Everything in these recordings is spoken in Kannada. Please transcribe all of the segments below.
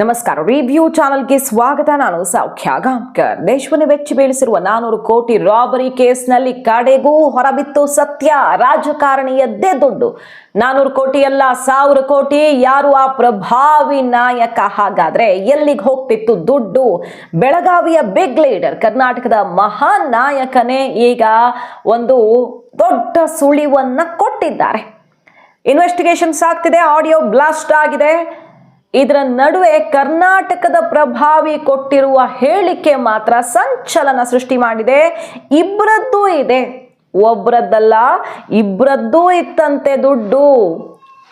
ನಮಸ್ಕಾರ. ರಿವ್ಯೂ ಚಾನಲ್ಗೆ ಸ್ವಾಗತ. ನಾನು ಸೌಖ್ಯ ಗಾಂಕರ್ ದೇಶವನ್ನು ಬೆಚ್ಚಿ ಬೀಳಿಸಿರುವ ನಾನೂರು ಕೋಟಿ ರಾಬರಿ ಕೇಸ್ನಲ್ಲಿ ಕಡೆಗೂ ಹೊರಬಿತ್ತು ಸತ್ಯ. ರಾಜಕಾರಣಿಯದ್ದೇ ದುಡ್ಡು. ನಾನೂರು ಕೋಟಿ ಅಲ್ಲ, ಸಾವಿರ ಕೋಟಿ. ಯಾರು ಆ ಪ್ರಭಾವಿ ನಾಯಕ? ಹಾಗಾದ್ರೆ ಎಲ್ಲಿಗೆ ಹೋಗ್ತಿತ್ತು ದುಡ್ಡು? ಬೆಳಗಾವಿಯ ಬಿಗ್ ಲೀಡರ್ ಕರ್ನಾಟಕದ ಮಹಾನ್ ನಾಯಕನೇ ಈಗ ಒಂದು ದೊಡ್ಡ ಸುಳಿವನ್ನ ಕೊಟ್ಟಿದ್ದಾರೆ. ಇನ್ವೆಸ್ಟಿಗೇಷನ್ಸ್ ಆಗ್ತಿದೆ ಆಡಿಯೋ ಬ್ಲಾಸ್ಟ್ ಆಗಿದೆ. ಇದರ ನಡುವೆ ಕರ್ನಾಟಕದ ಪ್ರಭಾವಿ ಕೊಟ್ಟಿರುವ ಹೇಳಿಕೆ ಮಾತ್ರ ಸಂಚಲನ ಸೃಷ್ಟಿ ಮಾಡಿದೆ. ಇಬ್ಬರದ್ದೂ ಇದೆ. ಒಬ್ಬರದ್ದಲ್ಲ ಇಬ್ಬರದ್ದೂ ಇತ್ತಂತೆ ದುಡ್ಡು.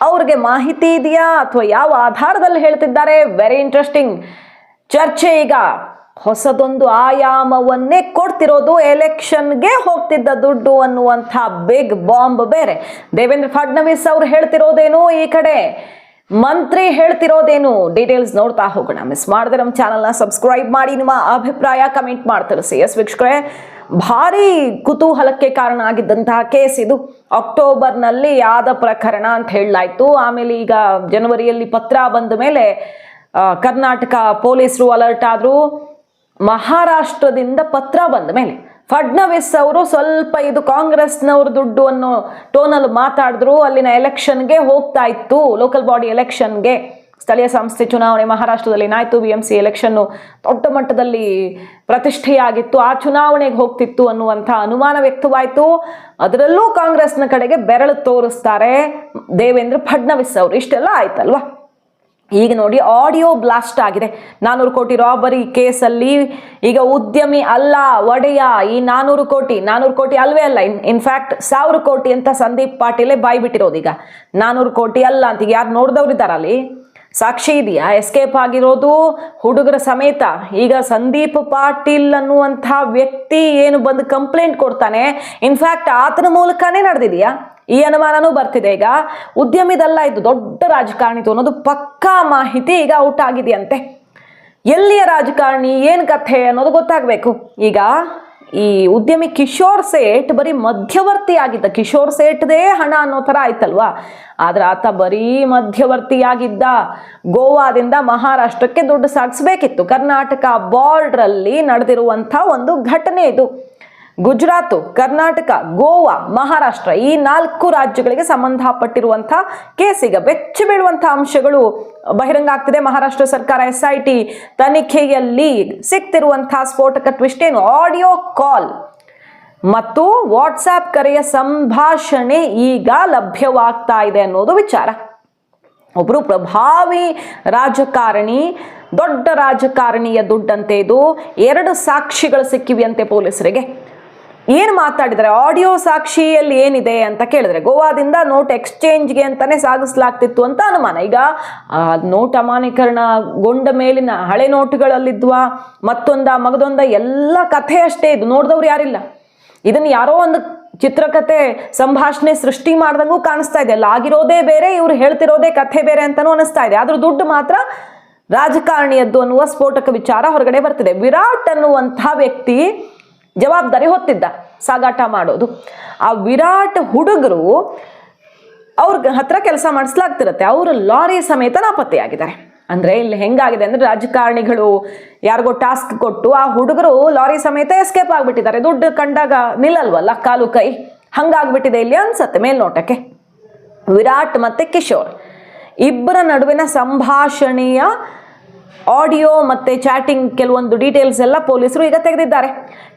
ಅವ್ರಿಗೆ ಮಾಹಿತಿ ಇದೆಯಾ ಅಥವಾ ಯಾವ ಆಧಾರದಲ್ಲಿ ಹೇಳ್ತಿದ್ದಾರೆ? ವೆರಿ ಇಂಟ್ರೆಸ್ಟಿಂಗ್ ಚರ್ಚೆ ಈಗ. ಹೊಸದೊಂದು ಆಯಾಮವನ್ನೇ ಕೊಡ್ತಿರೋದು ಎಲೆಕ್ಷನ್ಗೆ ಹೋಗ್ತಿದ್ದ ದುಡ್ಡು ಅನ್ನುವಂಥ ಬಿಗ್ ಬಾಂಬ್ ಬೇರೆ. ದೇವೇಂದ್ರ ಫಡ್ನವೀಸ್ ಅವ್ರು ಹೇಳ್ತಿರೋದೇನು ಈ ಕಡೆ? ಮಂತ್ರಿ ಹೇಳ್ತಿರೋದೇನು? ಡೀಟೇಲ್ಸ್ ನೋಡ್ತಾ ಹೋಗೋಣ. ಮಿಸ್ ಮಾಡಿದ್ರೆ ನಮ್ಮ ಚಾನಲ್ನ ಸಬ್ಸ್ಕ್ರೈಬ್ ಮಾಡಿ. ನಿಮ್ಮ ಅಭಿಪ್ರಾಯ ಕಮೆಂಟ್ ಮಾಡಿ ತಿಳಿಸಿ. ಎಸ್ ವೀಕ್ಷಕರೇ, ಭಾರಿ ಕುತೂಹಲಕ್ಕೆ ಕಾರಣ ಆಗಿದ್ದಂತಹ ಕೇಸ್ ಇದು. ಅಕ್ಟೋಬರ್ನಲ್ಲಿ ಆದ ಪ್ರಕರಣ ಅಂತ ಹೇಳಲಾಯಿತು. ಆಮೇಲೆ ಈಗ ಜನವರಿಯಲ್ಲಿ ಪತ್ರ ಬಂದ ಮೇಲೆ ಕರ್ನಾಟಕ ಪೊಲೀಸರು ಅಲರ್ಟ್ ಆದ್ರು. ಮಹಾರಾಷ್ಟ್ರದಿಂದ ಪತ್ರ ಬಂದ ಮೇಲೆ ಫಡ್ನವೀಸ್ ಅವರು ಸ್ವಲ್ಪ ಇದು ಕಾಂಗ್ರೆಸ್ನವ್ರ ದುಡ್ಡು ಅನ್ನೋ ಟೋನಲ್ಲಿ ಮಾತಾಡಿದ್ರು. ಅಲ್ಲಿನ ಎಲೆಕ್ಷನ್ಗೆ ಹೋಗ್ತಾ ಇತ್ತು. ಲೋಕಲ್ ಬಾಡಿ ಎಲೆಕ್ಷನ್ಗೆ ಸ್ಥಳೀಯ ಸಂಸ್ಥೆ ಚುನಾವಣೆ ಮಹಾರಾಷ್ಟ್ರದಲ್ಲಿ ಏನಾಯಿತು ಬಿ ಎಂ ಸಿ ಎಲೆಕ್ಷನ್ನು ದೊಡ್ಡ ಮಟ್ಟದಲ್ಲಿ ಪ್ರತಿಷ್ಠೆಯಾಗಿತ್ತು. ಆ ಚುನಾವಣೆಗೆ ಹೋಗ್ತಿತ್ತು ಅನ್ನುವಂಥ ಅನುಮಾನ ವ್ಯಕ್ತವಾಯಿತು. ಅದರಲ್ಲೂ ಕಾಂಗ್ರೆಸ್ನ ಕಡೆಗೆ ಬೆರಳು ತೋರಿಸ್ತಾರೆ ದೇವೇಂದ್ರ ಫಡ್ನವಿಸ್ ಅವರು. ಇಷ್ಟೆಲ್ಲ ಆಯ್ತಲ್ವಾ? ಈಗ ನೋಡಿ ಆಡಿಯೋ ಬ್ಲಾಸ್ಟ್ ಆಗಿದೆ. ನಾನೂರು ಕೋಟಿ ರಾಬರಿ ಕೇಸಲ್ಲಿ ಈಗ ಉದ್ಯಮಿ ಅಲ್ಲ, ಒಡೆಯ, ಈ ನಾನೂರು ಕೋಟಿ ನಾನೂರು ಕೋಟಿ ಅಲ್ವೇ ಅಲ್ಲ ಇನ್ ಇನ್ಫ್ಯಾಕ್ಟ್ ಸಾವಿರ ಕೋಟಿ ಅಂತ ಸಂದೀಪ್ ಪಾಟೀಲೇ ಬಾಯ್ ಬಿಟ್ಟಿರೋದು ಈಗ. ನಾನೂರು ಕೋಟಿ ಅಲ್ಲ ಅಂತ ಈಗ ಯಾರು ನೋಡಿದವ್ರು ಇದ್ದಾರಲ್ಲಿ? ಸಾಕ್ಷಿ ಇದೆಯಾ? ಎಸ್ಕೇಪ್ ಆಗಿರೋದು ಹುಡುಗರ ಸಮೇತ. ಈಗ ಸಂದೀಪ್ ಪಾಟೀಲ್ ಅನ್ನುವಂಥ ವ್ಯಕ್ತಿ ಏನು ಬಂದು ಕಂಪ್ಲೇಂಟ್ ಕೊಡ್ತಾನೆ? ಇನ್ಫ್ಯಾಕ್ಟ್ ಆತನ ಮೂಲಕನೇ ನಡೆದಿದೆಯಾ? ಈ ಅನುಮಾನನೂ ಬರ್ತಿದೆ. ಈಗ ಉದ್ಯಮಿದಲ್ಲ ಇದು ದೊಡ್ಡ ರಾಜಕಾರಣಿತು ಅನ್ನೋದು ಪಕ್ಕಾ ಮಾಹಿತಿ ಈಗ ಔಟ್ ಆಗಿದೆಯಂತೆ. ಎಲ್ಲಿಯ ರಾಜಕಾರಣಿ, ಏನು ಕಥೆ ಅನ್ನೋದು ಗೊತ್ತಾಗಬೇಕು. ಈಗ ಈ ಉದ್ಯಮಿ ಕಿಶೋರ್ ಸೇಠ್ ಬರೀ ಮಧ್ಯವರ್ತಿ ಆಗಿದ್ದ, ಕಿಶೋರ್ ಸೇಠ್ದೇ ಹಣ ಅನ್ನೋ ಥರ ಆಯ್ತಲ್ವಾ? ಆದ್ರೆ ಆತ ಬರೀ ಮಧ್ಯವರ್ತಿಯಾಗಿದ್ದ ಗೋವಾದಿಂದ ಮಹಾರಾಷ್ಟ್ರಕ್ಕೆ ದುಡ್ಡು ಸಾಗಿಸ್ಬೇಕಿತ್ತು. ಕರ್ನಾಟಕ ಬಾರ್ಡ್ರಲ್ಲಿ ನಡೆದಿರುವಂಥ ಒಂದು ಘಟನೆ ಇದು. ಗುಜರಾತು, ಕರ್ನಾಟಕ, ಗೋವಾ, ಮಹಾರಾಷ್ಟ್ರ ಈ ನಾಲ್ಕು ರಾಜ್ಯಗಳಿಗೆ ಸಂಬಂಧಪಟ್ಟಿರುವಂತಹ ಕೇಸ್ ಈಗ ಬೆಚ್ಚಿ ಬೀಳುವಂತಹ ಅಂಶಗಳು ಬಹಿರಂಗ ಆಗ್ತಿದೆ. ಮಹಾರಾಷ್ಟ್ರ ಸರ್ಕಾರ ಎಸ್ ಐ ಟಿ ತನಿಖೆಯಲ್ಲಿ ಸಿಕ್ತಿರುವಂತಹ ಸ್ಫೋಟಕ ಟ್ವಿಸ್ಟ್ ಏನು? ಆಡಿಯೋ ಕಾಲ್ ಮತ್ತು ವಾಟ್ಸಾಪ್ ಕರೆಯ ಸಂಭಾಷಣೆ ಈಗ ಲಭ್ಯವಾಗ್ತಾ ಇದೆ ಅನ್ನೋದು ವಿಚಾರ. ಒಬ್ಬರು ಪ್ರಭಾವಿ ರಾಜಕಾರಣಿ, ದೊಡ್ಡ ರಾಜಕಾರಣಿಯ ದುಡ್ಡಂತೆ ಇದು ಎರಡು ಸಾಕ್ಷಿಗಳು ಸಿಕ್ಕಿವೆಯಂತೆ ಪೊಲೀಸರಿಗೆ. ಏನು ಮಾತಾಡಿದರೆ ಆಡಿಯೋ ಸಾಕ್ಷಿಯಲ್ಲಿ ಏನಿದೆ ಅಂತ ಕೇಳಿದ್ರೆ, ಗೋವಾದಿಂದ ನೋಟ್ ಎಕ್ಸ್ಚೇಂಜ್ಗೆ ಅಂತಾನೆ ಸಾಗಿಸ್ಲಾಗ್ತಿತ್ತು ಅಂತ ಅನುಮಾನ. ಈಗ ನೋಟ್ ಅಮಾನೀಕರಣಗೊಂಡ ಮೇಲಿನ ಹಳೆ ನೋಟುಗಳಲ್ಲಿದ್ವಾ, ಮತ್ತೊಂದ ಮಗದೊಂದ ಎಲ್ಲ ಕಥೆ ಅಷ್ಟೇ ಇದು, ನೋಡಿದವ್ರು ಯಾರಿಲ್ಲ. ಇದನ್ನು ಯಾರೋ ಒಂದು ಚಿತ್ರಕಥೆ ಸಂಭಾಷಣೆ ಸೃಷ್ಟಿ ಮಾಡ್ದಂಗೂ ಕಾಣಿಸ್ತಾ ಇದೆ. ಅಲ್ಲ ಆಗಿರೋದೇ ಬೇರೆ, ಇವ್ರು ಹೇಳ್ತಿರೋದೇ ಕಥೆ ಬೇರೆ ಅಂತಲೂ ಅನಿಸ್ತಾ ಇದೆ. ಆದರೂ ದುಡ್ಡು ಮಾತ್ರ ರಾಜಕಾರಣಿಯದ್ದು ಅನ್ನುವ ಸ್ಫೋಟಕ ವಿಚಾರ ಹೊರಗಡೆ ಬರ್ತಿದೆ. ವಿರಾಟ್ ಅನ್ನುವಂಥ ವ್ಯಕ್ತಿ ಜವಾಬ್ದಾರಿ ಹೊತ್ತಿದ್ದ. ಸಾಗಾಟ ಮಾಡೋದು. ಆ ವಿರಾಟ್ ಹುಡುಗರು ಅವ್ರ ಹತ್ರ ಕೆಲಸ ಮಾಡಿಸ್ಲಾಗ್ತಿರತ್ತೆ. ಅವರು ಲಾರಿ ಸಮೇತ ನಾಪತ್ತೆಯಾಗಿದ್ದಾರೆ. ಅಂದ್ರೆ ಇಲ್ಲಿ ಹೆಂಗಾಗಿದೆ ಅಂದ್ರೆ ರಾಜಕಾರಣಿಗಳು ಯಾರಿಗೋ ಟಾಸ್ಕ್ ಕೊಟ್ಟು ಆ ಹುಡುಗರು ಲಾರಿ ಸಮೇತ ಎಸ್ಕೇಪ್ ಆಗಿಬಿಟ್ಟಿದ್ದಾರೆ. ದುಡ್ಡು ಕಂಡಾಗ ನಿಲ್ಲಲ್ವಲ್ಲ ಕಾಲು ಕೈ? ಹಂಗಾಗ್ಬಿಟ್ಟಿದೆ ಇಲ್ಲಿ ಅನ್ಸತ್ತೆ ಮೇಲ್ನೋಟಕ್ಕೆ. ವಿರಾಟ್ ಮತ್ತೆ ಕಿಶೋರ್. ಇಬ್ಬರ ನಡುವಿನ ಸಂಭಾಷಣೆಯ ಆಡಿಯೋ ಮತ್ತೆ ಚಾಟಿಂಗ್ ಕೆಲವೊಂದು ಡೀಟೇಲ್ಸ್ ಎಲ್ಲ ಪೊಲೀಸರು ಈಗ ತೆಗೆದಿದ್ದಾರೆ.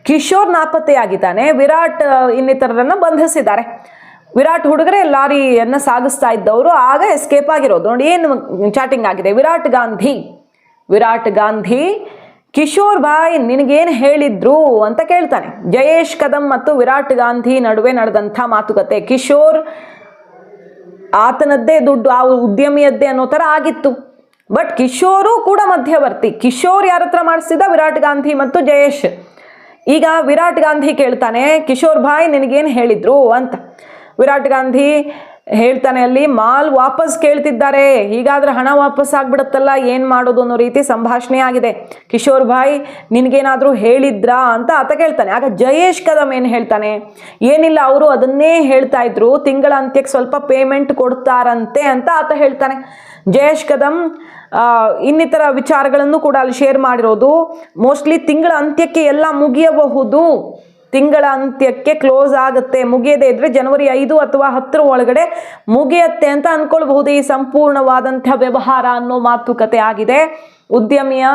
ಕಿಶೋರ್ ನಾಪತ್ತೆಯಾಗಿದ್ದಾನೆ. ವಿರಾಟ್ ಇನ್ನಿತರರನ್ನು ಬಂಧಿಸಿದ್ದಾರೆ. ವಿರಾಟ್ ಹುಡುಗರೇ ಲಾರಿಯನ್ನು ಸಾಗಿಸ್ತಾ ಇದ್ದವರು, ಆಗ ಎಸ್ಕೇಪ್ ಆಗಿರೋದು. ನೋಡಿ, ಏನು ಚಾಟಿಂಗ್ ಆಗಿದೆ. ವಿರಾಟ್ ಗಾಂಧಿ. ವಿರಾಟ್ ಗಾಂಧಿ, ಕಿಶೋರ್ ಬಾಯ್, ನಿನಗೇನು ಹೇಳಿದ್ರು? ಅಂತ ಕೇಳ್ತಾನೆ. ಜಯೇಶ್ ಕದಂ ಮತ್ತು ವಿರಾಟ್ ಗಾಂಧಿ ನಡುವೆ ನಡೆದಂಥ ಮಾತುಕತೆ. ಕಿಶೋರ್ ಆತನದ್ದೇ ದುಡ್ಡು, ಆ ಉದ್ಯಮಿಯದ್ದೇ ಅನ್ನೋ ಥರ ಆಗಿತ್ತು. ಬಟ್ ಕಿಶೋರು ಕೂಡ ಮಧ್ಯವರ್ತಿ. ಕಿಶೋರ್ ಯಾರ ಹತ್ರ ಮಾಡಿಸಿದ? ವಿರಾಟ್ ಗಾಂಧಿ ಮತ್ತು ಜಯೇಶ್. ಈಗ ವಿರಾಟ್ ಗಾಂಧಿ ಕೇಳ್ತಾನೆ, ಕಿಶೋರ್ ಭಾಯ್, ನಿನಗೇನು ಹೇಳಿದ್ರು? ಅಂತ. ವಿರಾಟ್ ಗಾಂಧಿ ಹೇಳ್ತಾನೆ ಅಲ್ಲಿ, ಮಾಲ್ ವಾಪಸ್ ಕೇಳ್ತಿದ್ದಾರೆ. ಹೀಗಾದ್ರೆ ಹಣ ವಾಪಸ್ ಆಗ್ಬಿಡುತ್ತಲ್ಲ, ಏನು ಮಾಡೋದು ಅನ್ನೋ ರೀತಿ ಸಂಭಾಷಣೆ ಆಗಿದೆ. ಕಿಶೋರ್ ಭಾಯ್, ನಿನಗೇನಾದರೂ ಹೇಳಿದ್ರಾ? ಅಂತ ಆತ ಕೇಳ್ತಾನೆ. ಆಗ ಜಯೇಶ್ ಕದಮ್ ಏನು ಹೇಳ್ತಾನೆ, ಏನಿಲ್ಲ, ಅವರು ಅದನ್ನೇ ಹೇಳ್ತಾ ಇದ್ರು. ತಿಂಗಳ ಅಂತ್ಯಕ್ಕೆ ಸ್ವಲ್ಪ ಪೇಮೆಂಟ್ ಕೊಡ್ತಾರಂತೆ, ಅಂತ ಆತ ಹೇಳ್ತಾನೆ. ಜಯೇಶ್ ಕದಮ್ ಇನ್ನಿತರ ವಿಚಾರಗಳನ್ನು ಕೂಡ ಅಲ್ಲಿ ಶೇರ್ ಮಾಡಿರೋದು. ಮೋಸ್ಟ್ಲಿ ತಿಂಗಳ ಅಂತ್ಯಕ್ಕೆ ಎಲ್ಲ ಮುಗಿಯಬಹುದು. ತಿಂಗಳ ಅಂತ್ಯಕ್ಕೆ ಕ್ಲೋಸ್ ಆಗುತ್ತೆ. ಮುಗಿಯದೇ ಇದ್ರೆ ಜನವರಿ ಐದು ಅಥವಾ ಹತ್ತರ ಒಳಗಡೆ ಮುಗಿಯತ್ತೆ ಅಂತ ಅನ್ಕೊಳ್ಬಹುದು ಈ ಸಂಪೂರ್ಣವಾದಂತಹ ವ್ಯವಹಾರ ಅನ್ನೋ ಮಾತುಕತೆ ಆಗಿದೆ. ಉದ್ಯಮಿಯ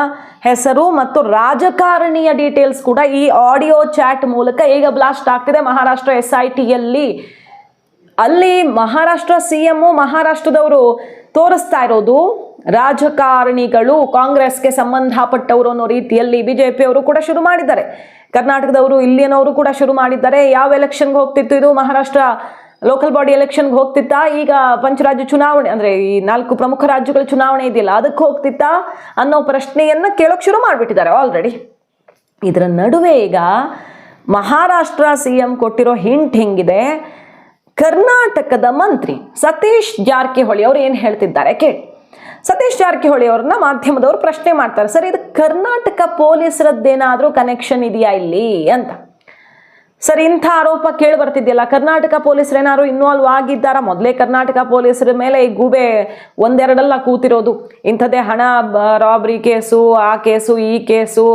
ಹೆಸರು ಮತ್ತು ರಾಜಕಾರಣಿಯ ಡೀಟೇಲ್ಸ್ ಕೂಡ ಈ ಆಡಿಯೋ ಚಾಟ್ ಮೂಲಕ ಈಗ ಬ್ಲಾಸ್ಟ್ ಆಗ್ತಿದೆ. ಮಹಾರಾಷ್ಟ್ರ ಎಸ್ ಐ ಟಿಯಲ್ಲಿ ಅಲ್ಲಿ. ಮಹಾರಾಷ್ಟ್ರ ಸಿ ಎಮ್ಮು ಮಹಾರಾಷ್ಟ್ರದವರು ತೋರಿಸ್ತಾ ಇರೋದು ರಾಜಕಾರಣಿಗಳು ಕಾಂಗ್ರೆಸ್ಗೆ ಸಂಬಂಧಪಟ್ಟವರು ಅನ್ನೋ ರೀತಿಯಲ್ಲಿ ಬಿಜೆಪಿಯವರು ಕೂಡ ಶುರು ಮಾಡಿದ್ದಾರೆ. ಕರ್ನಾಟಕದವರು ಇಲ್ಲಿಯನವರು ಕೂಡ ಶುರು ಮಾಡಿದ್ದಾರೆ. ಯಾವ ಎಲೆಕ್ಷನ್ಗೆ ಹೋಗ್ತಿತ್ತು ಇದು? ಮಹಾರಾಷ್ಟ್ರ ಲೋಕಲ್ ಬಾಡಿ ಎಲೆಕ್ಷನ್ಗೆ ಹೋಗ್ತಿತ್ತಾ? ಈಗ ಪಂಚರಾಜ್ಯ ಚುನಾವಣೆ, ಅಂದ್ರೆ ಈ ನಾಲ್ಕು ಪ್ರಮುಖ ರಾಜ್ಯಗಳ ಚುನಾವಣೆ ಇದೆಯಲ್ಲ, ಅದಕ್ಕೆ ಹೋಗ್ತಿತ್ತಾ ಅನ್ನೋ ಪ್ರಶ್ನೆಯನ್ನ ಕೇಳೋಕ್ ಶುರು ಮಾಡಿಬಿಟ್ಟಿದ್ದಾರೆ ಆಲ್ರೆಡಿ ಇದರ ನಡುವೆ ಈಗ ಮಹಾರಾಷ್ಟ್ರ ಸಿ ಎಂ ಕೊಟ್ಟಿರೋ ಹಿಂಟ್ ಹೆಂಗಿದೆ? ಕರ್ನಾಟಕದ ಮಂತ್ರಿ ಸತೀಶ್ ಜಾರಕಿಹೊಳಿ ಅವರು ಏನು ಹೇಳ್ತಿದ್ದಾರೆ ಕೇಳಿ. ಸತೀಶ್ ಜಾರಕಿಹೊಳಿ ಅವ್ರನ್ನ ಮಾಧ್ಯಮದವರು ಪ್ರಶ್ನೆ ಮಾಡ್ತಾರೆ, ಸರ್, ಇದು ಕರ್ನಾಟಕ ಪೊಲೀಸರದ್ದೇನಾದರೂ ಕನೆಕ್ಷನ್ ಇದೆಯಾ ಇಲ್ಲಿ? ಅಂತ. ಸರ್, ಇಂಥ ಆರೋಪ ಕೇಳಿ ಬರ್ತಿದ್ಯಲ್ಲ, ಕರ್ನಾಟಕ ಪೊಲೀಸರು ಏನಾದ್ರು ಇನ್ವಾಲ್ವ್ ಆಗಿದ್ದಾರ? ಮೊದಲೇ ಕರ್ನಾಟಕ ಪೊಲೀಸರ ಮೇಲೆ ಈ ಗೂಬೆ ಒಂದೆರಡೆಲ್ಲ ಕೂತಿರೋದು. ಇಂಥದ್ದೇ ಹಣ ರಾಬ್ರಿ ಕೇಸು, ಆ ಕೇಸು, ಈ ಕೇಸು,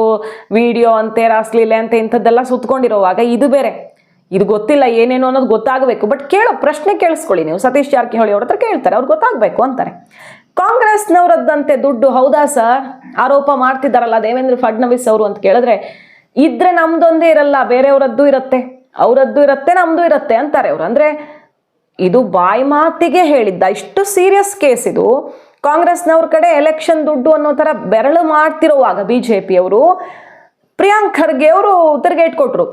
ವಿಡಿಯೋ ಅಂತೆ, ರಾಸ್ಲೀಲೆ ಅಂತೆ, ಇಂಥದ್ದೆಲ್ಲ ಸುತ್ಕೊಂಡಿರೋವಾಗ ಇದು ಬೇರೆ. ಇದು ಗೊತ್ತಿಲ್ಲ ಏನೇನು ಅನ್ನೋದು ಗೊತ್ತಾಗಬೇಕು. ಬಟ್ ಕೇಳೋ ಪ್ರಶ್ನೆ ಕೇಳಿಸ್ಕೊಳ್ಳಿ ನೀವು. ಸತೀಶ್ ಜಾರಕಿಹೊಳಿ ಅವ್ರ ಹತ್ರ ಕೇಳ್ತಾರೆ. ಅವ್ರು ಗೊತ್ತಾಗಬೇಕು ಅಂತಾರೆ. ಕಾಂಗ್ರೆಸ್ನವರದ್ದಂತೆ ದುಡ್ಡು ಹೌದಾ ಸರ್? ಆರೋಪ ಮಾಡ್ತಿದ್ದಾರಲ್ಲ ದೇವೇಂದ್ರ ಫಡ್ನವೀಸ್ ಅವರು ಅಂತ ಕೇಳಿದ್ರೆ, ಇದ್ರೆ ನಮ್ದೊಂದೇ ಇರಲ್ಲ, ಬೇರೆಯವರದ್ದು ಇರುತ್ತೆ. ಅವರದ್ದು ಇರುತ್ತೆ, ನಮ್ದು ಇರುತ್ತೆ ಅಂತಾರೆ ಅವರು. ಅಂದ್ರೆ ಇದು ಬಾಯಿ ಮಾತಿಗೆ ಹೇಳಿದ್ದ ಇಷ್ಟು ಸೀರಿಯಸ್ ಕೇಸ್ ಇದು. ಕಾಂಗ್ರೆಸ್ನವ್ರ ಕಡೆ ಎಲೆಕ್ಷನ್ ದುಡ್ಡು ಅನ್ನೋ ಥರ ಬೆರಳು ಮಾಡ್ತಿರುವಾಗ ಬಿಜೆಪಿಯವರು ಪ್ರಿಯಾಂಕ್ ಖರ್ಗೆ ಅವರು ತಿರುಗೇಟ್ ಕೊಟ್ಟರು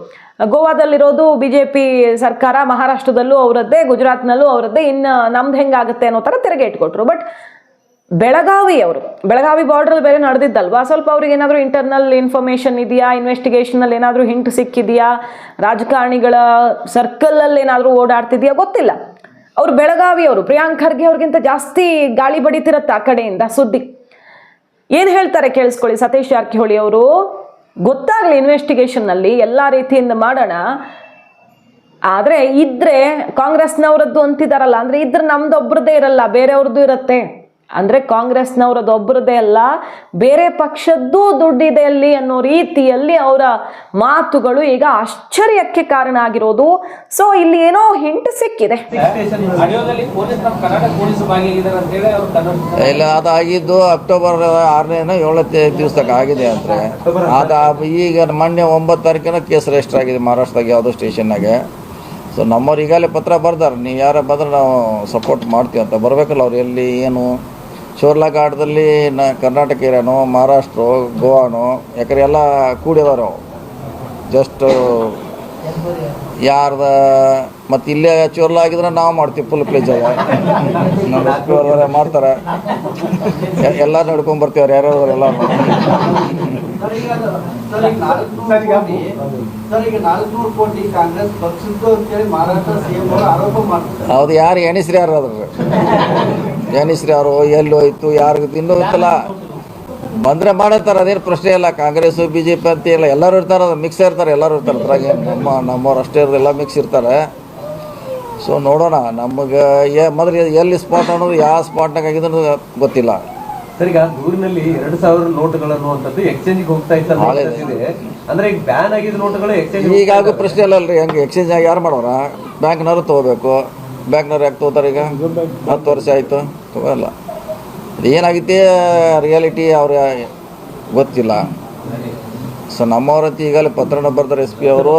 ಗೋವಾದಲ್ಲಿರೋದು ಬಿ ಜೆ ಪಿ ಸರ್ಕಾರ ಮಹಾರಾಷ್ಟ್ರದಲ್ಲೂ ಅವರದ್ದೇ, ಗುಜರಾತ್ನಲ್ಲೂ ಅವರದ್ದೇ ಇನ್ನು ನಮ್ದು ಹೆಂಗಾಗುತ್ತೆ ಅನ್ನೋ ಥರ ತಿರುಗೇಟ್ ಕೊಟ್ರು ಬಟ್ ಬೆಳಗಾವಿ ಅವರು, ಬೆಳಗಾವಿ ಬಾರ್ಡ್ರಲ್ಲಿ ಬೇರೆ ನಡೆದಿದ್ದಲ್ವಾ? ಸ್ವಲ್ಪ ಅವ್ರಿಗೆ ಏನಾದರೂ ಇಂಟರ್ನಲ್ ಇನ್ಫಾರ್ಮೇಷನ್ ಇದೆಯಾ? ಇನ್ವೆಸ್ಟಿಗೇಷನಲ್ಲಿ ಏನಾದರೂ ಹಿಂಟ್ ಸಿಕ್ಕಿದೆಯಾ? ರಾಜಕಾರಣಿಗಳ ಸರ್ಕಲಲ್ಲಿ ಏನಾದರೂ ಓಡಾಡ್ತಿದೆಯಾ? ಗೊತ್ತಿಲ್ಲ. ಅವರು ಬೆಳಗಾವಿ ಅವರು, ಪ್ರಿಯಾಂಕ್ ಖರ್ಗೆ ಅವ್ರಿಗಿಂತ ಜಾಸ್ತಿ ಗಾಳಿ ಬಡಿತಿರತ್ತೆ ಆ ಕಡೆಯಿಂದ ಸುದ್ದಿ. ಏನು ಹೇಳ್ತಾರೆ ಕೇಳಿಸ್ಕೊಳ್ಳಿ ಸತೀಶ್ ಜಾರಕಿಹೊಳಿ ಅವರು? ಗೊತ್ತಾಗಲಿ ಇನ್ವೆಸ್ಟಿಗೇಷನ್ನಲ್ಲಿ ಎಲ್ಲ ರೀತಿಯಿಂದ ಮಾಡೋಣ. ಆದರೆ ಇದ್ದರೆ ಕಾಂಗ್ರೆಸ್ನವರದ್ದು ಅಂತಿದ್ದಾರಲ್ಲ ಅಂದರೆ ಇದ್ರೆ ನಮ್ದೊಬ್ರದ್ದೇ ಇರಲ್ಲ, ಬೇರೆಯವ್ರದ್ದು ಇರುತ್ತೆ. ಅಂದ್ರೆ ಕಾಂಗ್ರೆಸ್ನವರದ್ದು ಒಬ್ಬರದೇ ಅಲ್ಲ ಬೇರೆ ಪಕ್ಷದ್ದು ದುಡ್ಡಿದೆ ಅಲ್ಲಿ ಅನ್ನೋ ರೀತಿಯಲ್ಲಿ ಅವರ ಮಾತುಗಳು ಈಗ ಆಶ್ಚರ್ಯಕ್ಕೆ ಕಾರಣ ಆಗಿರೋದು. ಸೊ ಇಲ್ಲಿ ಏನೋ ಹಿಂಟ್ ಸಿಕ್ಕಿದೆ. ಆಡಿಯೋದಲ್ಲಿ ಪೊಲೀಸ್ ನಮ್ಮ ಕರ್ನಾಟಕ ಪೊಲೀಸ್ ಭಾಗಿಯಾಗಿದ್ದಾರೆ ಅಂತ ಹೇಳಿ ಅವ್ರು ಕನ್ನಡ ಇಲ್ಲ ಅದಾಗಿದ್ದು ಅಕ್ಟೋಬರ್ ಆರನೇ ಏಳನೇ ದಿವಸಕ್ಕೆ ಆಗಿದೆ ಅಂದ್ರೆ. ಅದ ಈಗ ಮೊನ್ನೆ ಒಂಬತ್ತು ತಾರೀಕಿನ ಕೇಸ್ ರಿಜಿಸ್ಟರ್ ಆಗಿದೆ ಮಹಾರಾಷ್ಟ್ರದಾಗ ಯಾವುದೋ ಸ್ಟೇಷನ್ನಾಗೆ ಸೊ ನಮ್ಮವ್ರು ಈಗಾಗಲೇ ಪತ್ರ ಬರ್ದಾರೆ ನೀವು ಯಾರ ಬಂದ್ರೆ ನಾವು ಸಪೋರ್ಟ್ ಮಾಡ್ತೀವಿ ಅಂತ. ಬರಬೇಕಲ್ಲ ಅವ್ರು ಎಲ್ಲಿ ಏನು? ಶೋರ್ಲಾಘಾಟದಲ್ಲಿ ನ ಕರ್ನಾಟಕ ಏರಿಯಾನೋ, ಮಹಾರಾಷ್ಟ್ರ, ಗೋವಾನೋ ಯಾಕಂದ್ರೆ ಎಲ್ಲ ಕೂಡಿದಾರೆ ಜಸ್ಟ್ ಯಾರ್ದ, ಮತ್ತೆ ಇಲ್ಲೇ ಚೋರ್ಲಾ ಆಗಿದ್ರೆ ನಾವು ಮಾಡ್ತೀವಿ ಫುಲ್ ಪ್ಲೇಜ್ ಮಾಡ್ತಾರೆ. ಎಲ್ಲ ನೋಡ್ಕೊಂಡ್ ಬರ್ತೀವಿ, ಅವ್ರು ಯಾರ್ಯಾರು ಎಲ್ಲ ಸರ್ ಈಗ ಅದು- ಸರ್ ಈಗ ನಾಲ್ಕುನೂರು ಕೋಟಿ ಸರ್ ಈಗ ನಾಲ್ಕುನೂರು ಕೋಟಿ ಕಾಂಗ್ರೆಸ್ ಪಕ್ಷದ್ದು ಅಂತೇಳಿ ಮಹಾರಾಷ್ಟ್ರ ಸಿಎಂ ಅವರು ಆರೋಪ ಮಾಡ್ತಾರೆ ಹೌದು ಯಾರು ಎಣಿಸ್ರಿ ಯಾರು ಅದ್ರ ಎಣಿಸ್ರಿ ಯಾರು? ಎಲ್ಲಿ ಹೋಯ್ತು ಯಾರಿಗೂ ಇನ್ನೂ ಇತ್ತಲ್ಲ? ಬಂದ್ರೆ ಮಾಡತ್ತಾರ ಅದೇನು ಪ್ರಶ್ನೆ ಇಲ್ಲ. ಕಾಂಗ್ರೆಸ್ ಬಿ ಜೆ ಪಿ ಅಂತ ಇಲ್ಲ. ಎಲ್ಲರೂ ಇರ್ತಾರೆ ಅದು ಮಿಕ್ಸ್ ಇರ್ತಾರೆ ಎಲ್ಲರೂ ಇರ್ತಾರೆ. ಅದ್ರಾಗ ಏನ್ ನಮ್ಮ ನಮ್ಮವ್ರು ಅಷ್ಟೇ ಇರೋದು ಎಲ್ಲ ಮಿಕ್ಸ್ ಇರ್ತಾರೆ. ಸೊ ನೋಡೋಣ ನಮಗೆ ಏ ಮೊದಲು ಎಲ್ಲಿ ಸ್ಪಾಟ್ ಅನ್ನೋದು ಯಾವ ಸ್ಪಾಟ್ನಾಗ ಆಗಿದೆ ಗೊತ್ತಿಲ್ಲ. ಸರ್ ಈಗ ದೂರಿನಲ್ಲಿ ಎರಡು ಸಾವಿರ ನೋಟುಗಳು ಅನ್ನುವಂಥದ್ದು ಎಕ್ಸ್ಚೇಂಜ್ ಹೋಗ್ತಾ ಇತ್ತು ಇದೆ ಅಂದ್ರೆ ಈಗ ಬ್ಯಾನ್ ಆಗಿದ ನೋಟುಗಳು ಎಕ್ಸ್ಚೇಂಜ್ ಈಗ ಆಗೋ ಪ್ರಶ್ನೆ ಇಲ್ಲ ಅಲ್ರಿ ಹೆಂಗೆ ಎಕ್ಸ್ಚೇಂಜ್ ಆಗಿ ಯಾರು ಮಾಡೋರ? ಬ್ಯಾಂಕ್ನವ್ರು ತಗೋಬೇಕು. ಬ್ಯಾಂಕ್ನವ್ರು ಯಾಕೆ ತಗೋತಾರೆ ಈಗ? ಹತ್ತು ವರ್ಷ ಆಯಿತು ತಗೋಲ್ಲ. ಏನಾಗಿತ್ತು ರಿಯಾಲಿಟಿ ಅವ್ರ ಗೊತ್ತಿಲ್ಲ. ಸೊ ನಮ್ಮವ್ರಂತ ಈಗಲೇ ಪತ್ರನ ಬರ್ತಾರೆ ಎಸ್ ಪಿ ಅವರು.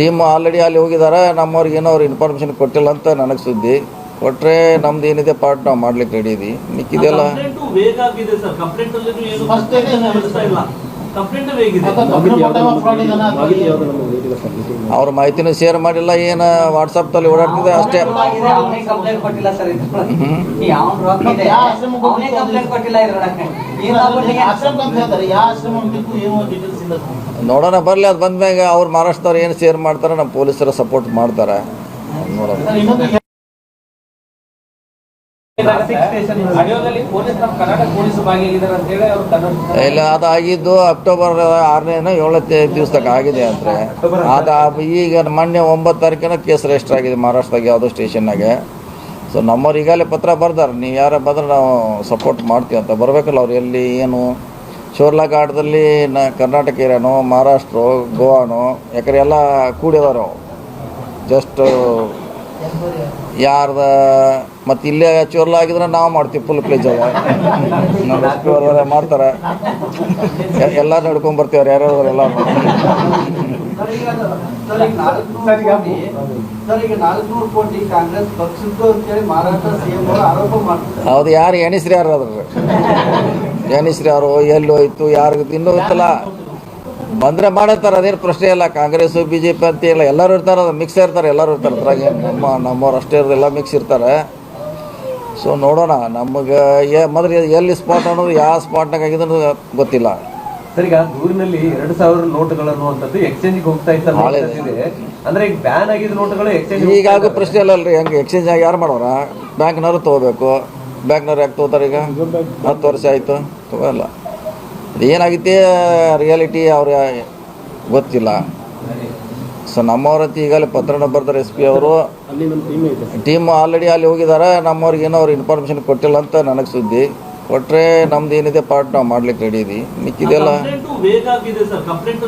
ಟೀಮ್ ಆಲ್ರೆಡಿ ಅಲ್ಲಿ ಹೋಗಿದ್ದಾರೆ ನಮ್ಮವ್ರಿಗೆ ಏನೋ ಅವ್ರು ಇನ್ಫಾರ್ಮೇಷನ್ ಕೊಟ್ಟಿಲ್ಲ ಅಂತ ನನಗೆ ಸುದ್ದಿ. ಕೊಟ್ಟರೆ ನಮ್ದು ಏನಿದೆ ಪಾರ್ಟ್ ನಾವು ಮಾಡ್ಲಿಕ್ಕೆ ರೆಡಿ ಇದೀವಿ. ಮಿಕ್ಕಿದೆಲ್ಲ ಕಂಪ್ಲೇಂಟ್ ವೇಗ ಆಗಿದೆ ಸರ್. ಕಂಪ್ಲೇಂಟ್ ಅಲ್ಲಿ ಏನು ಗಮನಿಸ್ತಾ ಇಲ್ಲ. ಕಂಪ್ಲೇಂಟ್ ವೇಗಿದೆ ಅವ್ರ ಮಾಹಿತಿನೂ ಶೇರ್ ಮಾಡಿಲ್ಲ ಏನು ತಲೆ ಓಡಾಡ್ತಿದೆ ಅಷ್ಟೇ. ನೋಡೋಣ ಬರಲಿ ಅದು ಬಂದ್ಮ್ಯಾಗ ಅವ್ರು ಮಹಾರಾಷ್ಟ್ರದವ್ರು ಏನು ಶೇರ್ ಮಾಡ್ತಾರೆ ನಮ್ಮ ಪೊಲೀಸರ ಸಪೋರ್ಟ್ ಮಾಡ್ತಾರೆ. ನೋಡೋಣ. ಇಲ್ಲ ಅದಾಗಿದ್ದು ಅಕ್ಟೋಬರ್ ಆರನೇ ಏಳನೇ ದಿವಸಕ್ಕೆ ಆಗಿದೆ ಅಂದ್ರೆ. ಅದ ಈಗ ಮೊನ್ನೆ ಒಂಬತ್ತು ತಾರೀಕಿನ ಕೇಸ್ ರಿಜಿಸ್ಟರ್ ಆಗಿದೆ ಮಹಾರಾಷ್ಟ್ರದಾಗ ಯಾವುದೋ ಸ್ಟೇಷನ್ನಾಗೆ ಸೊ ಸೊ ನಮ್ಮವ್ರು ಈಗಲೇ ಪತ್ರ ಬರ್ದಾರೆ ನೀ ಯಾರ ಬಂದ್ರೆ ನಾವು ಸಪೋರ್ಟ್ ಮಾಡ್ತೀವಿ ಅಂತ. ಬರಬೇಕಲ್ಲ ಅವ್ರು ಎಲ್ಲಿ ಏನು? ಶೋರ್ಲಾಘಾಟದಲ್ಲಿ ನ ಕರ್ನಾಟಕ ಏರಿಯಾನೋ ಮಹಾರಾಷ್ಟ್ರ ಗೋವಾನೋ ಯಾಕಂದ್ರೆ ಎಲ್ಲ ಕೂಡಿದಾರೆ ಅವು ಜಸ್ಟ್ ಯಾರ್ದ? ಮತ್ತು ಇಲ್ಲೇ ಚೋರ್ಲ ಆಗಿದ್ರೆ ನಾವು ಮಾಡ್ತೀವಿ ಫುಲ್ ಪ್ಲೇಜ್ ಅವ ನಮ್ಮ ಎಸ್ ಮಾಡ್ತಾರೆ. ಎಲ್ಲ ನಡ್ಕೊಂಡ್ ಬರ್ತೀವಿ ಯಾರು ಯಾರ್ಯಾರು ಎಲ್ಲ ಹೌದು ಯಾರು ಎಣಿಸ್ರಿ ಯಾರು ಅದ್ರ ಎಣಿಸ್ರಿ ಯಾರು ಎಲ್ಲಿ ಹೋಯ್ತು ಯಾರಿಗೂ ಇನ್ನೂ ಗೊತ್ತಲ್ಲ ಬಂದರೆ ಮಾಡಿರ್ತಾರೆ ಅದೇನು ಪ್ರಶ್ನೆ ಇಲ್ಲ. ಕಾಂಗ್ರೆಸ್ಸು ಬಿ ಜೆ ಪಿ ಅಂತ ಇಲ್ಲ. ಎಲ್ಲರೂ ಇರ್ತಾರೆ ಅದು ಮಿಕ್ಸ್ ಇರ್ತಾರೆ ಎಲ್ಲರೂ ಇರ್ತಾರೆ. ಅದ್ರಾಗ ಏನು ನಮ್ಮ ನಮ್ಮವ್ರು ಅಷ್ಟೇ ಇರೋದು ಎಲ್ಲ ಮಿಕ್ಸ್ ಇರ್ತಾರೆ. ಸೊ ನೋಡೋಣ. ನಮಗೆ ಏ ಮೊದಲು ಎಲ್ಲಿ ಸ್ಪಾಟ್ ಅನ್ನೋದು ಯಾವ ಸ್ಪಾಟ್ನಾಗ ಆಗಿದ್ದು ಗೊತ್ತಿಲ್ಲ. ಸರಿ ಈಗ ದೂರಿನಲ್ಲಿ ಎರಡು ಸಾವಿರ ನೋಟುಗಳು ಅನ್ನುವಂಥದ್ದು ಎಕ್ಸ್ಚೇಂಜ್ಗೆ ಹೋಗ್ತಾ ಇತ್ತು. ಅಂದ್ರೆ ಈಗ ಬ್ಯಾನ್ ಆಗಿದ್ದ ನೋಟುಗಳು ಎಕ್ಸ್ಚೇಂಜ್ ಈಗಾಗೂ ಪ್ರಶ್ನೆ ಇಲ್ಲ ಅಲ್ರಿ. ಹೆಂಗೆ ಎಕ್ಸ್ಚೇಂಜ್ ಆಗಿ ಯಾರು ಮಾಡೋರ? ಬ್ಯಾಂಕ್ನವ್ರು ತೊಗೋಬೇಕು. ಬ್ಯಾಂಕ್ನವ್ರು ಯಾಕೆ ತೊಗೋತಾರೆ ಈಗ? ಹತ್ತು ವರ್ಷ ಆಯಿತು. ತಗೋಲ್ಲ ಅದೇನಾಗೈತಿ ರಿಯಾಲಿಟಿ ಅವ್ರ ಗೊತ್ತಿಲ್ಲ. ಸೊ ನಮ್ಮವ್ರಂತ ಈಗಲೇ ಪತ್ರನ ಬರ್ತಾರೆ ಎಸ್ ಪಿ ಅವರು. ಟೀಮ್ ಆಲ್ರೆಡಿ ಅಲ್ಲಿ ಹೋಗಿದ್ದಾರೆ ನಮ್ಮವ್ರಿಗೆ ಏನೋ ಅವ್ರು ಇನ್ಫಾರ್ಮೇಷನ್ ಕೊಟ್ಟಿಲ್ಲ ಅಂತ ನನಗೆ ಸುದ್ದಿ. ಕೊಟ್ಟರೆ ನಮ್ದು ಏನಿದೆ ಪಾರ್ಟ್ ನಾವು ಮಾಡ್ಲಿಕ್ಕೆ ರೆಡಿ ಇದೀವಿ. ಮಿಕ್ಕಿದೆಲ್ಲ ಕಂಪ್ಲೇಂಟ್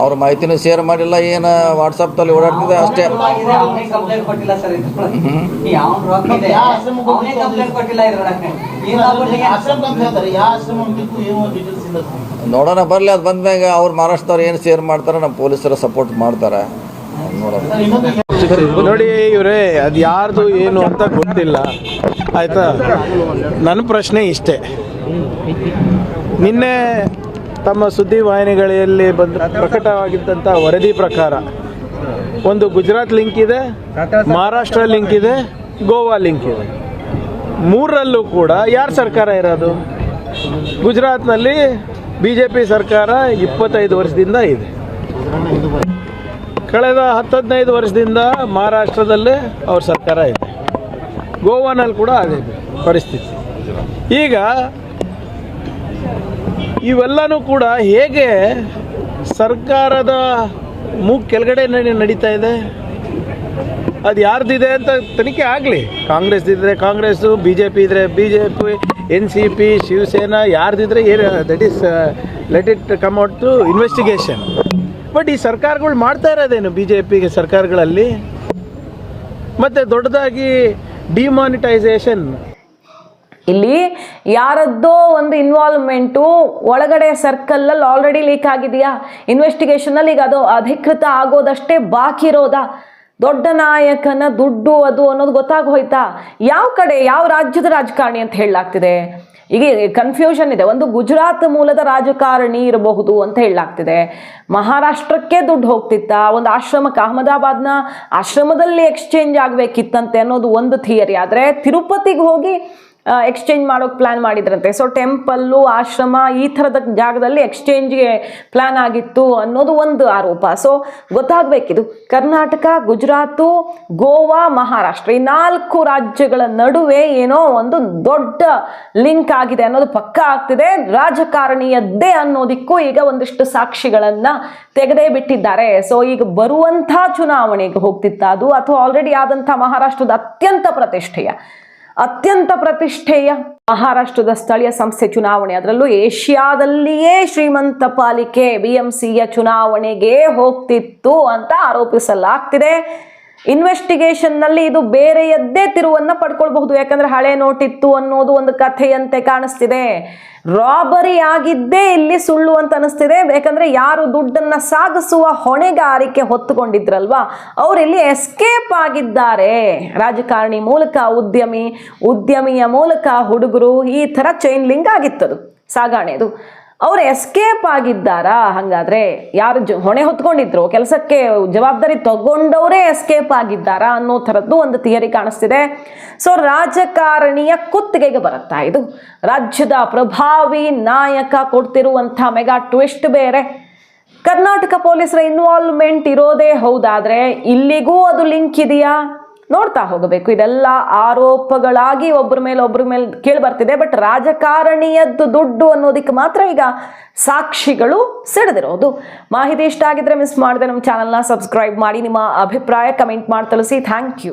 ಅವ್ರ ಮಾಹಿತಿನೂ ಶೇರ್ ಮಾಡಿಲ್ಲ ಏನು ವಾಟ್ಸಪ್ದಲ್ಲಿ ಓಡಾಡ್ತಿದೆ ಅಷ್ಟೇ. ನೋಡೋಣ ಬರಲಿ ಅದು ಬಂದ್ಮ್ಯಾಗ ಅವ್ರು ಮಹಾರಾಷ್ಟ್ರದವ್ರು ಏನು ಶೇರ್ ಮಾಡ್ತಾರೆ ನಮ್ಮ ಪೊಲೀಸರು ಸಪೋರ್ಟ್ ಮಾಡ್ತಾರೆ. ನೋಡೋಣ. ನೋಡಿ ಇವರೇ ಅದು ಯಾರ್ದು ಏನು ಅಂತ ಗೊತ್ತಿಲ್ಲ. ಆಯ್ತಾ? ನನ್ನ ಪ್ರಶ್ನೆ ಇಷ್ಟೇ. ನಿನ್ನೆ ತಮ್ಮ ಸುದ್ದಿ ವಾಹಿನಿಗಳಲ್ಲಿ ಬಂದ ಪ್ರಕಟವಾಗಿದ್ದಂಥ ವರದಿ ಪ್ರಕಾರ ಒಂದು ಗುಜರಾತ್ ಲಿಂಕ್ ಇದೆ, ಮಹಾರಾಷ್ಟ್ರ ಲಿಂಕ್ ಇದೆ, ಗೋವಾ ಲಿಂಕ್ ಇದೆ. ಮೂರರಲ್ಲೂ ಕೂಡ ಯಾರು ಸರ್ಕಾರ ಇರೋದು? ಗುಜರಾತ್ನಲ್ಲಿ ಬಿ ಜೆ ಪಿ ಸರ್ಕಾರ ಇಪ್ಪತ್ತೈದು ವರ್ಷದಿಂದ ಇದೆ. ಕಳೆದ ಹತ್ತು ವರ್ಷದಿಂದ ಮಹಾರಾಷ್ಟ್ರದಲ್ಲೇ ಅವ್ರ ಸರ್ಕಾರ ಇದೆ. ಗೋವಾನಲ್ಲಿ ಕೂಡ ಅದೇ ಪರಿಸ್ಥಿತಿ. ಈಗ ಇವೆಲ್ಲನೂ ಕೂಡ ಹೇಗೆ ಸರ್ಕಾರದ ಮೂಗ್ ಕೆಳಗಡೆ ನಡಿ- ನಡೀತಾ ಇದೆ? ಅದು ಯಾರ್ದಿದೆ ಅಂತ ತನಿಖೆ ಆಗಲಿ. ಕಾಂಗ್ರೆಸ್ ಇದ್ರೆ ಕಾಂಗ್ರೆಸ್ಸು ಬಿ ಜೆ ಪಿ ಇದ್ದರೆ B J P N C P, Shiv Sena, ಯಾರ್ದಿದ್ರೆ ಏನು that is let it come out to investigation. But ಈ ಸರ್ಕಾರಗಳು ಮಾಡ್ತಾ ಇರೋದೇನು ಬಿ ಜೆ ಪಿಗೆ ಸರ್ಕಾರಗಳಲ್ಲಿ? ಮತ್ತು ದೊಡ್ಡದಾಗಿ ಡಿಮಾನಿಟೈಸೇಷನ್ ಇಲ್ಲಿ ಯಾರದ್ದೋ ಒಂದು ಇನ್ವಾಲ್ವ್ಮೆಂಟು ಒಳಗಡೆ ಸರ್ಕಲಲ್ಲಿ ಆಲ್ರೆಡಿ ಲೀಕ್ ಆಗಿದೆಯಾ? ಇನ್ವೆಸ್ಟಿಗೇಷನಲ್ಲಿ ಈಗ ಅದು ಅಧಿಕೃತ ಆಗೋದಷ್ಟೇ ಬಾಕಿ ಇರೋದಾ? ದೊಡ್ಡ ನಾಯಕನ ದುಡ್ಡು ಅದು ಅನ್ನೋದು ಗೊತ್ತಾಗೋಯ್ತಾ? ಯಾವ ಕಡೆ, ಯಾವ ರಾಜ್ಯದ ರಾಜಕಾರಣಿ ಅಂತ ಹೇಳಲಾಗ್ತಿದೆ? ಈಗ ಕನ್ಫ್ಯೂಷನ್ ಇದೆ. ಒಂದು ಗುಜರಾತ್ ಮೂಲದ ರಾಜಕಾರಣಿ ಇರಬಹುದು ಅಂತ ಹೇಳಲಾಗ್ತಿದೆ. ಮಹಾರಾಷ್ಟ್ರಕ್ಕೆ ದುಡ್ಡು ಹೋಗ್ತಿತ್ತ. ಒಂದು ಆಶ್ರಮಕ್ಕೆ, ಅಹಮದಾಬಾದ್ನ ಆಶ್ರಮದಲ್ಲಿ ಎಕ್ಸ್ಚೇಂಜ್ ಆಗಬೇಕಿತ್ತಂತೆ ಅನ್ನೋದು ಒಂದು ಥಿಯರಿ ಆದರೆ ತಿರುಪತಿಗೆ ಹೋಗಿ ಎಕ್ಸ್ಚೇಂಜ್ ಮಾಡೋಕೆ ಪ್ಲ್ಯಾನ್ ಮಾಡಿದ್ರಂತೆ. ಸೊ ಟೆಂಪಲ್ಲು ಆಶ್ರಮ ಈ ಥರದ ಜಾಗದಲ್ಲಿ ಎಕ್ಸ್ಚೇಂಜ್ಗೆ ಪ್ಲ್ಯಾನ್ ಆಗಿತ್ತು ಅನ್ನೋದು ಒಂದು ಆರೋಪ. ಸೊ ಗೊತ್ತಾಗಬೇಕಿದು. ಕರ್ನಾಟಕ, ಗುಜರಾತು, ಗೋವಾ, ಮಹಾರಾಷ್ಟ್ರ ಈ ನಾಲ್ಕು ರಾಜ್ಯಗಳ ನಡುವೆ ಏನೋ ಒಂದು ದೊಡ್ಡ ಲಿಂಕ್ ಆಗಿದೆ ಅನ್ನೋದು ಪಕ್ಕ ಆಗ್ತಿದೆ. ರಾಜಕಾರಣಿಯದ್ದೇ ಅನ್ನೋದಕ್ಕೂ ಈಗ ಒಂದಿಷ್ಟು ಸಾಕ್ಷಿಗಳನ್ನು ತೆಗೆದೇ ಬಿಟ್ಟಿದ್ದಾರೆ. ಸೊ ಈಗ ಬರುವಂಥ ಚುನಾವಣೆಗೆ ಹೋಗ್ತಿತ್ತ ಅದು ಅಥವಾ ಆಲ್ರೆಡಿ ಆದಂಥ ಮಹಾರಾಷ್ಟ್ರದ ಅತ್ಯಂತ ಪ್ರತಿಷ್ಠೆಯ. ಅತ್ಯಂತ ಪ್ರತಿಷ್ಠೆಯ ಮಹಾರಾಷ್ಟ್ರದ ಸ್ಥಳೀಯ ಸಂಸ್ಥೆ ಚುನಾವಣೆ. ಅದರಲ್ಲೂ ಏಷ್ಯಾದಲ್ಲಿಯೇ ಶ್ರೀಮಂತ ಪಾಲಿಕೆ ಬಿ ಎಂ ಚುನಾವಣೆಗೆ ಹೋಗ್ತಿತ್ತು ಅಂತ ಆರೋಪಿಸಲಾಗ್ತಿದೆ. ಇನ್ವೆಸ್ಟಿಗೇಷನ್ನಲ್ಲಿ ಇದು ಬೇರೆಯದ್ದೇ ತಿರುವನ್ನ ಪಡ್ಕೊಳ್ಬಹುದು. ಯಾಕಂದ್ರೆ ಹಳೆ ನೋಟಿತ್ತು ಅನ್ನೋದು ಒಂದು ಕಥೆಯಂತೆ ಕಾಣಿಸ್ತಿದೆ. ರಾಬರಿ ಆಗಿದ್ದೇ ಇಲ್ಲಿ ಸುಳ್ಳು ಅಂತ ಅನಿಸ್ತಿದೆ. ಯಾಕಂದ್ರೆ ಯಾರು ದುಡ್ಡನ್ನ ಸಾಗಿಸುವ ಹೊಣೆಗಾರಿಕೆ ಹೊತ್ತುಕೊಂಡಿದ್ರಲ್ವಾ? ಅವರಿಲ್ಲಿ ಎಸ್ಕೇಪ್ ಆಗಿದ್ದಾರೆ. ರಾಜಕಾರಣಿ ಮೂಲಕ, ಉದ್ಯಮಿ, ಉದ್ಯಮಿಯ ಮೂಲಕ ಹುಡುಗರು ಈ ಥರ ಚೈನ್ ಲಿಂಕ್ ಆಗಿತ್ತದು. ಸಾಗಾಣೆದು. ಅವ್ರು ಎಸ್ಕೇಪ್ ಆಗಿದ್ದಾರಾ? ಹಾಗಾದ್ರೆ ಯಾರು ಹೊಣೆ ಹೊತ್ಕೊಂಡಿದ್ರು, ಕೆಲಸಕ್ಕೆ ಜವಾಬ್ದಾರಿ ತಗೊಂಡವರೇ ಎಸ್ಕೇಪ್ ಆಗಿದ್ದಾರಾ ಅನ್ನೋ ಥರದ್ದು ಒಂದು ಥಿಯರಿ ಕಾಣಿಸ್ತಿದೆ. ಸೊ ರಾಜಕಾರಣಿಯ ಕುತ್ತಿಗೆಗೆ ಬರುತ್ತಾ ಇದು. ರಾಜ್ಯದ ಪ್ರಭಾವಿ ನಾಯಕ ಕೊಡ್ತಿರುವಂಥ ಮೆಗಾ ಟ್ವಿಸ್ಟ್ ಬೇರೆ. ಕರ್ನಾಟಕ ಪೊಲೀಸರ ಇನ್ವಾಲ್ವ್ಮೆಂಟ್ ಇರೋದೇ ಹೌದಾದ್ರೆ ಇಲ್ಲಿಗೂ ಅದು ಲಿಂಕ್ ಇದೆಯಾ? ನೋಡ್ತಾ ಹೋಗಬೇಕು. ಇದೆಲ್ಲ ಆರೋಪಗಳಾಗಿ ಒಬ್ಬರ ಮೇಲೆ ಒಬ್ಬರ ಮೇಲೆ ಕೇಳಿ ಬರ್ತಿದೆ. ಬಟ್ ರಾಜಕಾರಣಿಯದ್ದು ದುಡ್ಡು ಅನ್ನೋದಕ್ಕೆ ಮಾತ್ರ ಈಗ ಸಾಕ್ಷಿಗಳು ಸೆಳೆದಿರೋದು. ಮಾಹಿತಿ ಇಷ್ಟ ಆಗಿದ್ರೆ ಮಿಸ್ ಮಾಡಿದೆ ನಮ್ಮ ಚಾನಲ್ನ ಸಬ್ಸ್ಕ್ರೈಬ್ ಮಾಡಿ. ನಿಮ್ಮ ಅಭಿಪ್ರಾಯ ಕಮೆಂಟ್ ಮಾಡಿ ತಿಳಿಸಿ. Thank you